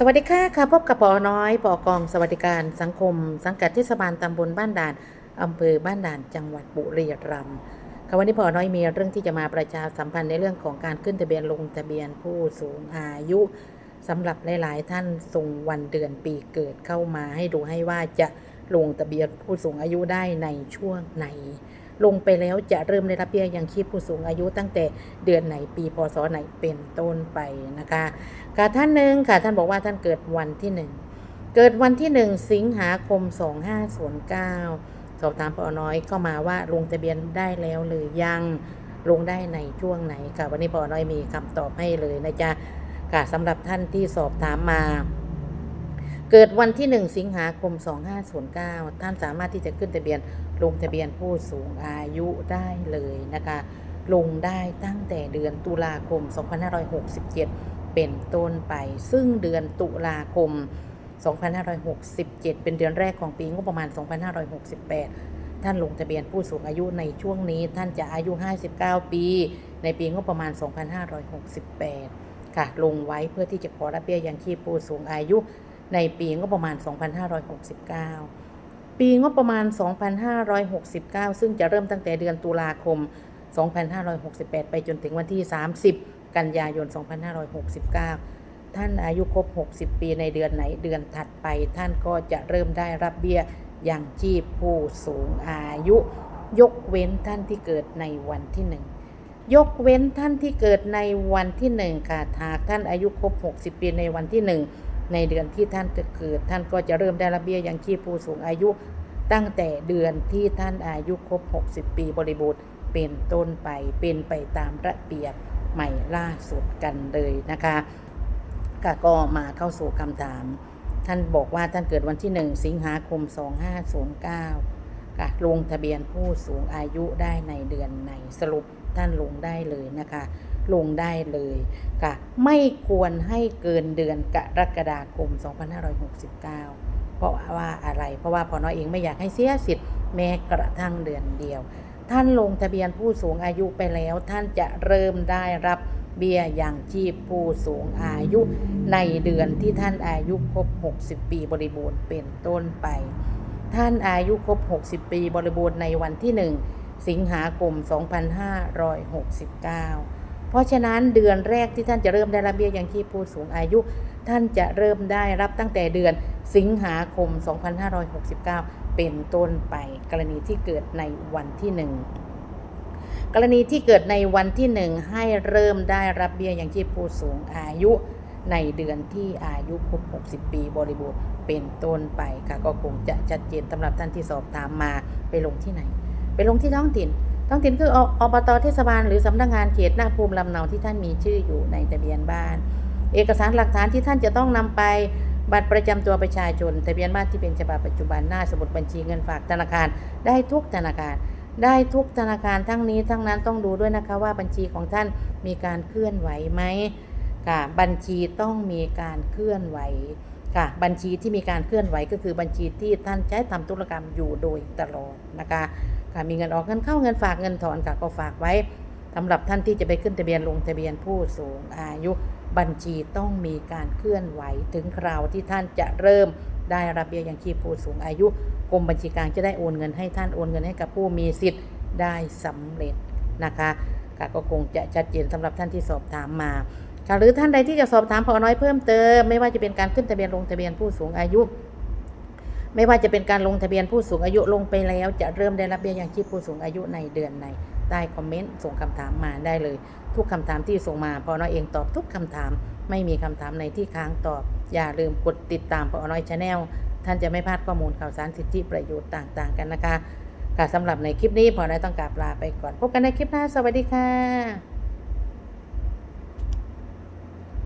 สวัสดีค่ะค่ะพบกับปอน้อยปอกองสวัสดิการสังคม สังกัดเทศบาลตำบลบ้านด่านอำเภอบ้านด่านจังหวัดบุรีรัมย์ค่ะวันนี้ปอน้อยมีเรื่องที่จะมาประชาสัมพันธ์ในเรื่องของการขึ้นทะเบียนลงทะเบียนผู้สูงอายุสำหรับหลาย ๆ ท่านส่งวันเดือนปีเกิดเข้ามาให้ดูให้ว่าจะลงทะเบียนผู้สูงอายุได้ในช่วงไหน ลงไปแล้วจะเริ่มได้รับเบี้ยยังชีพผู้สูงอายุตั้งแต่เดือนไหนปีพศไหนเป็นต้นไปนะคะค่ะท่านหนึ่งค่ะท่านบอกว่าท่านเกิดวันที่หนึ่งเกิดวันที่หนึ่งสิงหาคม 2509 สอบถามปอน้อยเข้ามาว่าลงทะเบียนได้แล้วหรือยังลงได้ในช่วงไหนค่ะวันนี้ปอน้อยมีคำตอบให้เลยนะจ๊ะค่ะสำหรับท่านที่สอบถามมา เกิดวันที่ 1 สิงหาคม 2509 ท่านสามารถที่จะขึ้นทะเบียนลงทะเบียนผู้สูงอายุได้เลยนะคะ ลงได้ตั้งแต่เดือนตุลาคม 2567 เป็นต้นไป ซึ่งเดือนตุลาคม 2567 เป็นเดือนแรกของปีงบประมาณ 2568 ท่านลงทะเบียนผู้สูงอายุในช่วงนี้ ท่านจะอายุ 59 ปี ในปีงบประมาณ 2568 ค่ะ ลงไว้เพื่อที่จะขอรับเบี้ยยังชีพผู้สูงอายุ ในปีงบประมาณ 2569 ปีงบประมาณ 2569 ซึ่งจะเริ่มตั้งแต่เดือนตุลาคม 2568 ไปจนถึงวันที่ 30 กันยายน 2569 ท่านอายุครบ 60 ปีในเดือนไหนเดือนถัดไป ท่านก็จะเริ่มได้รับเบี้ยอยังชีพผู้สูงอายุ ยกเว้นท่านที่เกิดในวันที่หนึ่งยกเว้นท่านที่เกิดในวันที่หนึ่งค่ะหากท่านอายุครบ 60 ปีในวันที่หนึ่ง ในเดือนที่ท่านจะเกิด ท่านก็จะเริ่มได้รับเบี้ยยังชีพผู้สูงอายุ ตั้งแต่เดือนที่ท่านอายุครบ 60 ปีบริบูรณ์เป็นต้นไปเป็นไปตามระเบียบใหม่ล่าสุดกันเลยนะคะก็ก็มาเข้าสู่คำถาม ท่านบอกว่าท่านเกิดวันที่ 1 สิงหาคม 2509ค่ะลงทะเบียนผู้สูงอายุได้ในเดือนไหนสรุปท่านลงได้เลยนะคะ ลงได้เลยค่ะไม่ควรให้เกินเดือนกรกฎาคม 2569 เพราะว่าอะไร เพราะว่าพอน้อยเองไม่อยากให้เสียสิทธิ์แม้กระทั่งเดือนเดียว ท่านลงทะเบียนผู้สูงอายุไปแล้ว ท่านจะเริ่มได้รับเบี้ยยังชีพผู้สูงอายุในเดือนที่ท่านอายุครบ 60 ปีบริบูรณ์เป็นต้นไป ท่านอายุครบ 60 ปีบริบูรณ์ในวันที่ 1 สิงหาคม 2569 เพราะฉะนั้นเดือนแรกที่ท่านจะเริ่มได้รับเบี้ยยังชีพผู้สูงอายุ ท่านจะเริ่มได้รับตั้งแต่เดือนสิงหาคม 2569 เป็นต้นไปกรณีที่เกิดในวันที่หนึ่งกรณีที่เกิดในวันที่หนึ่งให้เริ่มได้รับเบี้ยยังชีพผู้สูงอายุในเดือนที่อายุครบ 60 ปีบริบูรณ์เป็นต้นไปค่ะก็คงจะชัดเจนสำหรับท่านที่สอบถามมาไปลงที่ไหน ไปลงที่ท้องถิ่น ท้องถิ่นคือออบตเทศบาลหรือสำนักงานเขตหน้าภูมิลำเนาที่ท่านมีชื่ออยู่ในทะเบียนบ้าน เอกสารหลักฐานที่ท่านจะต้องนำไปบัตรประจำตัวประชาชนทะเบียนบ้านที่เป็นฉบับปัจจุบันหน้าสมุดบัญชีเงินฝากธนาคารได้ทุกธนาคาร ได้ทุกธนาคารทั้งนี้ทั้งนั้นต้องดูด้วยนะคะว่าบัญชีของท่านมีการเคลื่อนไหวไหมค่ะบัญชีต้องมีการเคลื่อนไหวค่ะบัญชีที่มีการเคลื่อนไหวก็คือบัญชีที่ท่านใช้ทำธุรกรรมอยู่โดยตลอดนะคะ ค่ะมีเงินออกเงินเข้าเงินฝากเงินถอนค่ะก็ฝากไว้สำหรับท่านที่จะไปขึ้นทะเบียนลงทะเบียนผู้สูงอายุบัญชีต้องมีการเคลื่อนไหวถึงคราวที่ท่านจะเริ่มได้รับเบี้ยยังชีพผู้สูงอายุกรมบัญชีกลางจะได้โอนเงินให้ท่านโอนเงินให้กับผู้มีสิทธิ์ได้สำเร็จนะคะก็คงจะชัดเจนสำหรับท่านที่สอบถามมาหรือท่านใดที่จะสอบถามพอน้อยเพิ่มเติม ไม่ว่าจะเป็นการขึ้นทะเบียนลงทะเบียนผู้สูงอายุ ไม่ว่าจะเป็นการลงทะเบียนผู้สูงอายุลงไปแล้ว จะเริ่มได้รับเบี้ยยังชีพผู้สูงอายุในเดือนในใต้คอมเมนต์ส่งคำถามมาได้เลย ทุกคำถามที่ส่งมาพอน้อยเองตอบทุกคำถาม ไม่มีคำถามในที่ค้างตอบ อย่าลืมกดติดตามพอน้อยชาแนลท่านจะไม่พลาดข้อมูลข่าวสารสิทธิประโยชน์ต่างๆ กันนะคะค่ะสำหรับในคลิปนี้พอน้อยต้องกราบลาไปก่อน พบกันในคลิปหน้าสวัสดีค่ะ